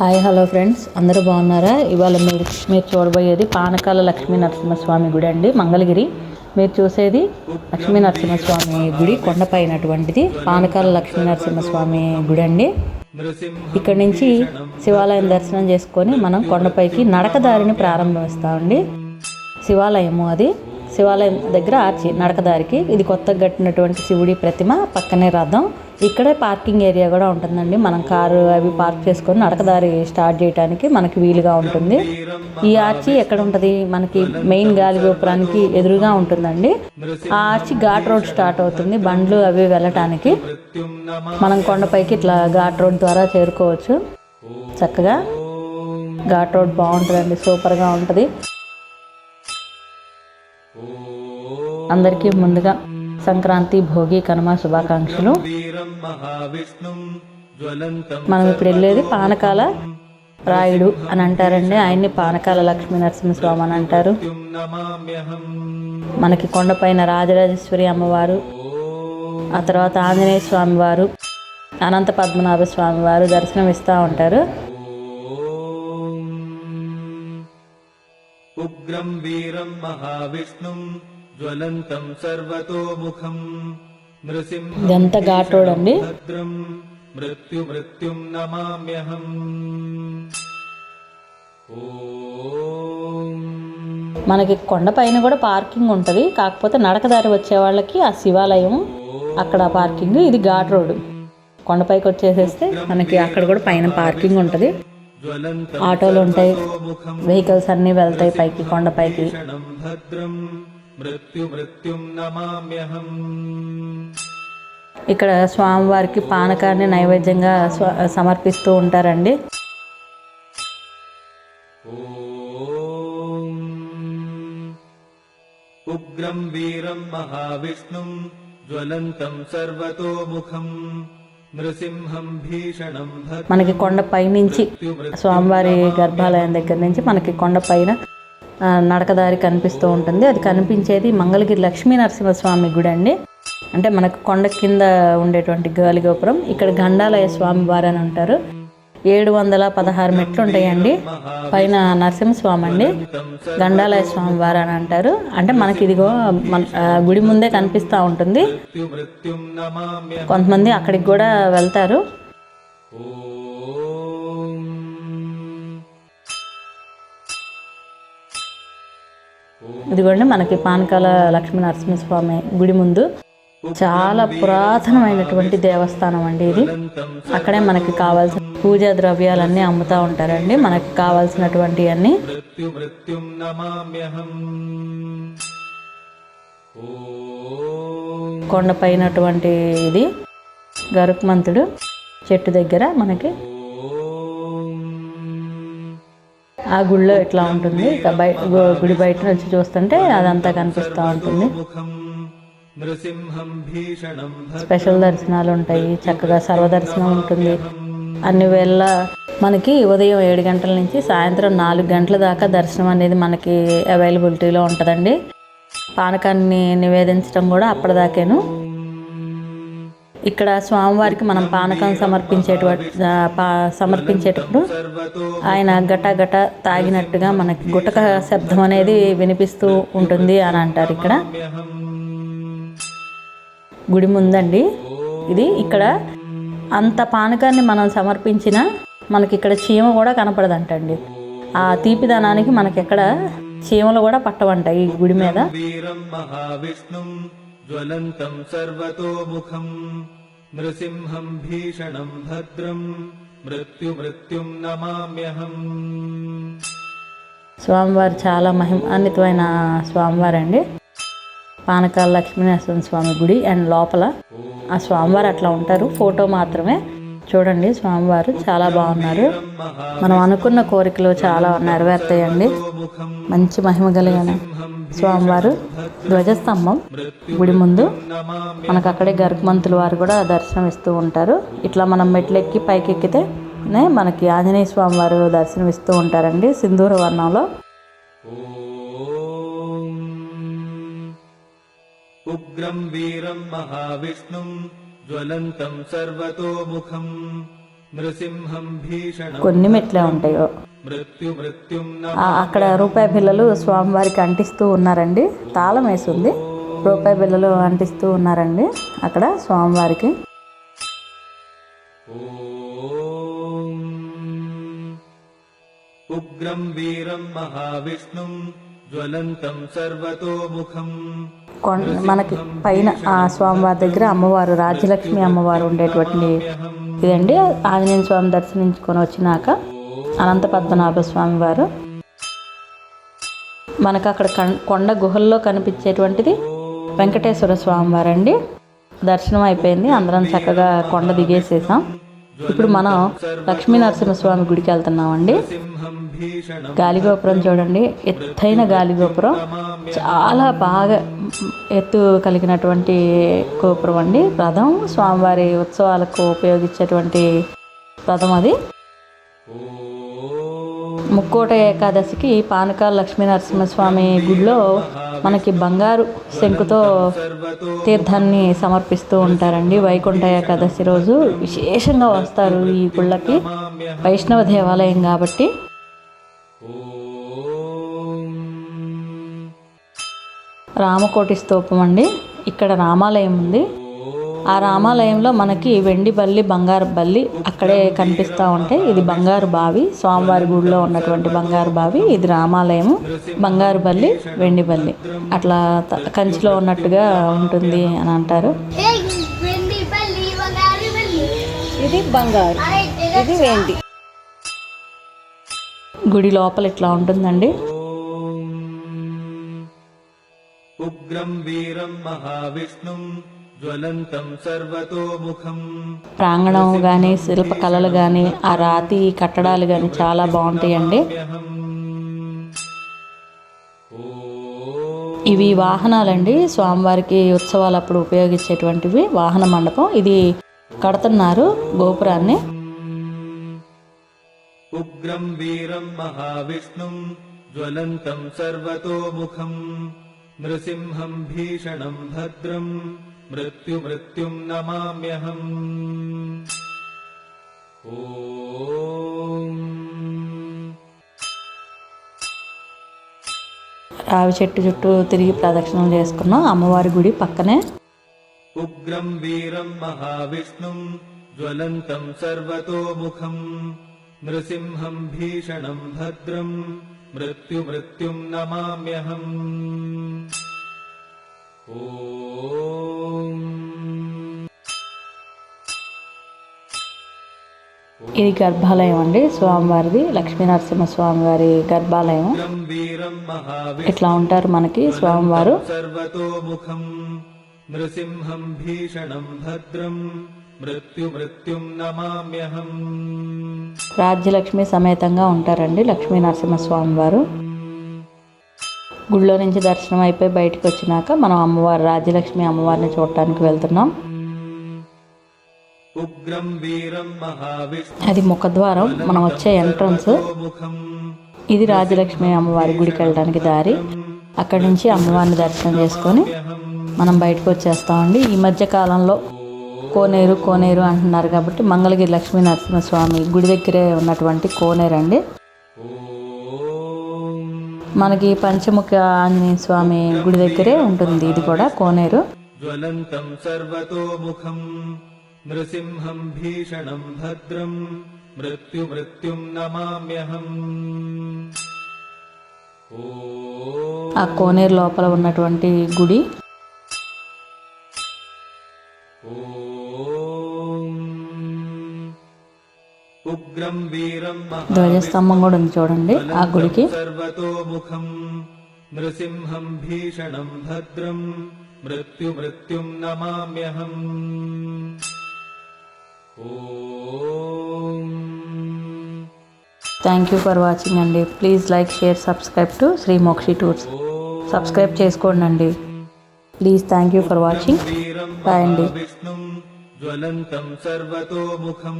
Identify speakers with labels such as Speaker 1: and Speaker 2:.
Speaker 1: Hi hello friends. అందరూ బాగున్నారా? ఇవాళ మీరు మీరు చూడబోయేది పానకాల లక్ష్మీ నరసింహస్వామి గుడి అండి. మంగళగిరి. మీరు చూసేది లక్ష్మీ నరసింహస్వామి గుడి కొండపైనటువంటిది పానకాల లక్ష్మీ నరసింహస్వామి గుడి అండి. ఇక్కడ నుంచి శివాలయం దర్శనం చేసుకొని మనం కొండపైకి నడకదారిని ప్రారంభిస్తామండి శివాలయము అది. శివాలయం దగ్గర ఆర్చి నడకదారికి ఇది కొత్తగా కట్టినటువంటి శివుడి ప్రతిమ పక్కనే రథం. ఇక్కడే పార్కింగ్ ఏరియా కూడా ఉంటుందండి. మనం కారు అవి పార్క్ చేసుకొని నడకదారి స్టార్ట్ చేయడానికి మనకి వీలుగా ఉంటుంది. ఈ ఆర్చి ఎక్కడ ఉంటుంది? మనకి మెయిన్ గాలి గోపురానికి ఎదురుగా ఉంటుందండి. ఆ ఆర్చి ఘాట్ రోడ్ స్టార్ట్ అవుతుంది. బండ్లు అవి వెళ్ళటానికి. మనం కొండపైకి ఇట్లా ఘాట్ రోడ్ ద్వారా చేరుకోవచ్చు. చక్కగా ఘాట్ రోడ్ బాగుంటుందండి. సూపర్గా ఉంటుంది. అందరికీ ముందుగా సంక్రాంతి భోగి కనుమ శుభాకాంక్షలు. మనం ఇప్పుడు వెళ్ళేది పానకాల రాయుడు అని అంటారండి. ఆయన్ని పానకాల లక్ష్మీ నరసింహస్వామి అని అంటారు. మనకి కొండపైన రాజరాజేశ్వరి అమ్మవారు ఆ తర్వాత ఆంజనేయ స్వామి వారు అనంత పద్మనాభ స్వామి వారు దర్శనం ఇస్తూ ఉంటారు.
Speaker 2: ఉగ్రం వీరం మహావిష్ణుం జ్వలంతం సర్వతోముఖం. నృసింహం
Speaker 1: ఇదంతా ఘాట్ రోడ్ అండి
Speaker 2: భద్రం మృత్యు మృత్యుం నమామ్యహం.
Speaker 1: మనకి కొండపైన కూడా పార్కింగ్ ఉంటుంది. కాకపోతే నడకదారి వచ్చే వాళ్ళకి ఆ శివాలయం అక్కడ పార్కింగ్ ఇది ఘాట్ రోడ్ కొండపైకి వచ్చేసేస్తే మనకి అక్కడ కూడా పైన పార్కింగ్ ఉంటుంది. ఆటోలు ఉంటాయి. వెహికల్స్ అన్నీ వెళ్తాయి పైకి కొండపైకి
Speaker 2: మృత్యు మృత్యుం నమామ్యహం.
Speaker 1: ఇక్కడ స్వామివారికి పానకాన్ని నైవేద్యంగా సమర్పిస్తూ ఉంటారండి.
Speaker 2: ఓం. ఉగ్రం వీరం మహావిష్ణుం జ్వలంతం సర్వతోముఖం నృసింహం భీషణం భద్రం
Speaker 1: మనకి కొండ పైనుంచి స్వామివారి గర్భాలయం దగ్గర నుంచి మనకి కొండ పైన నడకదారి కనిపిస్తూ ఉంటుంది. అది కనిపించేది మంగళగిరి లక్ష్మీ నరసింహస్వామి గుడి అండి. అంటే మనకు కొండ కింద ఉండేటువంటి గాలి గోపురం. ఇక్కడ గండాలయ స్వామి వారు అని ఉంటారు. ఏడు వందల పదహారు మెట్లు ఉంటాయండి. పైన నరసింహస్వామి అండి. గండాలయ స్వామి వారు అని అంటారు. అంటే మనకి ఇదిగో మన గుడి ముందే కనిపిస్తూ ఉంటుంది. కొంతమంది అక్కడికి కూడా వెళ్తారు. ఇదిగోండి మనకి పానకాల లక్ష్మీ నరసింహస్వామి గుడి ముందు చాలా పురాతనమైనటువంటి దేవస్థానం అండి ఇది. అక్కడే మనకి కావాల్సిన పూజా ద్రవ్యాలన్నీ అమ్ముతూ ఉంటారండి. మనకి కావాల్సినటువంటి అన్ని.
Speaker 2: కొండ పైనటువంటి
Speaker 1: కొండపైనటువంటి ఇది గరుక్మంతుడు చెట్టు దగ్గర మనకి ఆ గుడిలో ఇట్లా ఉంటుంది? బయట గుడి బయట నుంచి చూస్తుంటే అదంతా కనిపిస్తూ ఉంటుంది. స్పెషల్ దర్శనాలు ఉంటాయి చక్కగా సర్వదర్శనం ఉంటుంది. అన్ని వేళ మనకి ఉదయం ఏడు గంటల నుంచి సాయంత్రం నాలుగు గంటల దాకా దర్శనం అనేది మనకి అవైలబిలిటీలో ఉంటుందండి. పానకాన్ని నివేదించడం కూడా అప్పటిదాకేను. ఇక్కడ స్వామివారికి మనం పానకం సమర్పించేటువంటి పా సమర్పించేటప్పుడు ఆయన గట గట తాగినట్టుగా మనకి గుటక శబ్దం అనేది వినిపిస్తూ ఉంటుంది అని అంటారు ఇక్కడ. గుడి ముందండి. ఇది ఇక్కడ అంత పానకాన్ని మనం సమర్పించిన మనకి ఇక్కడ చీమ కూడా కనపడదంటండి. ఆ తీపిదనానికి మనకి ఎక్కడ చీమలు కూడా పట్టవంట ఈ గుడి మీద.
Speaker 2: వీరం మహావిష్ణుం జ్వలంతం సర్వతోముఖం నృసింహం భీషణం భద్రం మృత్యు మృత్యుం నమామ్యహం
Speaker 1: స్వామివారు చాలా మహిమాన్వితమైన స్వామివారు అండి పానకాల లక్ష్మీనరసింహ స్వామి గుడి అండ్ లోపల ఆ స్వామివారు అట్లా ఉంటారు. ఫోటో మాత్రమే చూడండి స్వామివారు చాలా బాగున్నారు. మనం అనుకున్న కోరికలు చాలా నెరవేరుతాయండి. మంచి మహిమ కలిగిన స్వామివారు ధ్వజస్తంభం గుడి ముందు. మనకు అక్కడే గర్భమంతుల వారు కూడా దర్శనం ఇస్తూ ఉంటారు. ఇట్లా మనం మెట్లు ఎక్కి పైకి ఎక్కితే మనకి ఆంజనేయ స్వామి వారు దర్శనం ఇస్తూ ఉంటారండి సింధూర వర్ణంలో.
Speaker 2: ఉగ్రం వీరం మహావిష్ణుం జ్వలంతం సర్వతోముఖం నృసింహం భీషణం
Speaker 1: కొన్ని మెట్లే ఉంటాయో? మృత్యు అక్కడ రూపాయి పిల్లలు స్వామివారికి అంటిస్తూ ఉన్నారండి. తాళం వేసింది. రూపాయి పిల్లలు అంటిస్తూ ఉన్నారండి అక్కడ స్వామివారికి.
Speaker 2: ఉగ్రం వీరం మహావిష్ణుం జ్వలంతం
Speaker 1: సర్వతోముఖం మనకి పైన ఆ స్వామివారి దగ్గర అమ్మవారు రాజ్యలక్ష్మి అమ్మవారు ఉండేటువంటి ఇదండి. ఆంజనేయ స్వామి దర్శనించుకొని వచ్చినాక అనంత పద్మనాభ స్వామి వారు మనకు అక్కడ కొండ గుహల్లో కనిపించేటువంటిది వెంకటేశ్వర స్వామి వారండి దర్శనం అయిపోయింది. అందరం చక్కగా కొండ దిగేసేసాం. ఇప్పుడు మనం లక్ష్మీ నరసింహస్వామి గుడికి వెళ్తున్నామండి. గాలిగోపురం చూడండి. ఎత్తైన గాలిగోపురం. చాలా బాగా ఎత్తు కలిగినటువంటి గోపురం అండి రథం. స్వామివారి ఉత్సవాలకు ఉపయోగించేటువంటి రథం అది. ముక్కోట ఏకాదశికి పానకాల లక్ష్మీ నరసింహస్వామి గుడిలో మనకి బంగారు శంకుతో తీర్థాన్ని సమర్పిస్తూ ఉంటారండి. వైకుంఠ ఏకాదశి రోజు విశేషంగా వస్తారు ఈ గుళ్ళకి. వైష్ణవ దేవాలయం కాబట్టి. రామకోటి స్తూపం అండి. ఇక్కడ రామాలయం ఉంది. ఆ రామాలయంలో మనకి వెండి బల్లి బంగారు బల్లి అక్కడే కనిపిస్తూ ఉంటాయి. ఇది బంగారు బావి. స్వామివారి గుడిలో ఉన్నటువంటి బంగారు బావి. ఇది రామాలయము. బంగారు బల్లి వెండి బల్లి. అట్లా త- కంచిలో ఉన్నట్టుగా ఉంటుంది అని అంటారు. ఇది బంగారు. ఇది వెండి. గుడి లోపల ఇట్లా ఉంటుందండి.
Speaker 2: उग्रम् वीरम् महाविष्णुम् ज्वलन्तम् सर्वतोमुखम्
Speaker 1: ప్రాంగణం కానీ శిల్పకళలు కానీ ఆ రాతి కట్టడాలు కానీ చాలా బాగుంటాయండి ఇవి వాహనాలండి స్వామివారికి ఉత్సవాలప్పుడు ఉపయోగించేటువంటివి వాహన మండపం ఇది కడుతున్నారు గోపురాన్ని
Speaker 2: उग्रम् वीरम् महाविष्णुम् ज्वलन्तम् सर्वतोमुखम् नृसिंहम् भीषणम् भद्रम् मृत्युमृत्युम् नमाम्यहम् ॐ
Speaker 1: రావి చెట్టు చుట్టూ తిరిగి ప్రదక్షిణలు చేసుకున్నాం అమ్మవారి గుడి పక్కనే
Speaker 2: उग्रम् वीरम् महाविष्णुम् ज्वलन्तम् सर्वतोमुखम् नृसिंहम् भीषणम् भद्रम् मृत्युमृत्युम् नमाम्यहम् ॐ
Speaker 1: ఇది గర్భాలయం అండి స్వామివారిది లక్ష్మీ నరసింహ స్వామివారి గర్భాలయం
Speaker 2: उग्रम् वीरम् महाविष्णुम्
Speaker 1: ఇట్లా ఉంటారు మనకి స్వామివారు
Speaker 2: सर्वतोमुखम् नृसिंहम् भीषणम्
Speaker 1: రాజ్యలక్ష్మి సమేతంగా ఉంటారండి లక్ష్మీ నరసింహస్వామి వారు. గుళ్ళో నుంచి దర్శనం అయిపోయి బయటకు వచ్చినాక మనం అమ్మవారు రాజ్యలక్ష్మి అమ్మవారిని చూడటానికి వెళ్తున్నాం. అది ముఖద్వారం మనం వచ్చే ఎంట్రన్స్ ఇది రాజలక్ష్మి అమ్మవారి గుడికి వెళ్ళడానికి దారి. అక్కడి నుంచి అమ్మవారిని దర్శనం చేసుకొని మనం బయటకు వచ్చేస్తామండి. ఈ మధ్య కాలంలో కోనేరు కోనేరు అంటున్నారు కాబట్టి మంగళగిరి లక్ష్మీ నరసింహస్వామి గుడి దగ్గరే ఉన్నటువంటి కోనేరు అండి. మనకి పంచముఖ ఆంజనేయ స్వామి గుడి దగ్గరే ఉంటుంది ఇది కూడా కోనేరు.
Speaker 2: జ్వలంతం సర్వతోముఖం నృసింహం భీషణం భద్రం మృత్యు మృత్యుం నమామ్యహం.
Speaker 1: ఆ కోనేరు లోపల ఉన్నటువంటి గుడి. ధ్వజస్తంభం కూడా ఉంది చూడండి ఆ గుడికి.
Speaker 2: నృసింహం భీషణం భద్రం. మృత్యు మృత్యుం నమామ్యహం.
Speaker 1: థ్యాంక్ యూ ఫర్ వాచింగ్ అండి. Please like share subscribe to Shri Mokshi tours subscribe చేసుకోండి అండి. Please thank you for
Speaker 2: watching
Speaker 1: bye అండి.
Speaker 2: జ్వలంతం సర్వతోముఖం.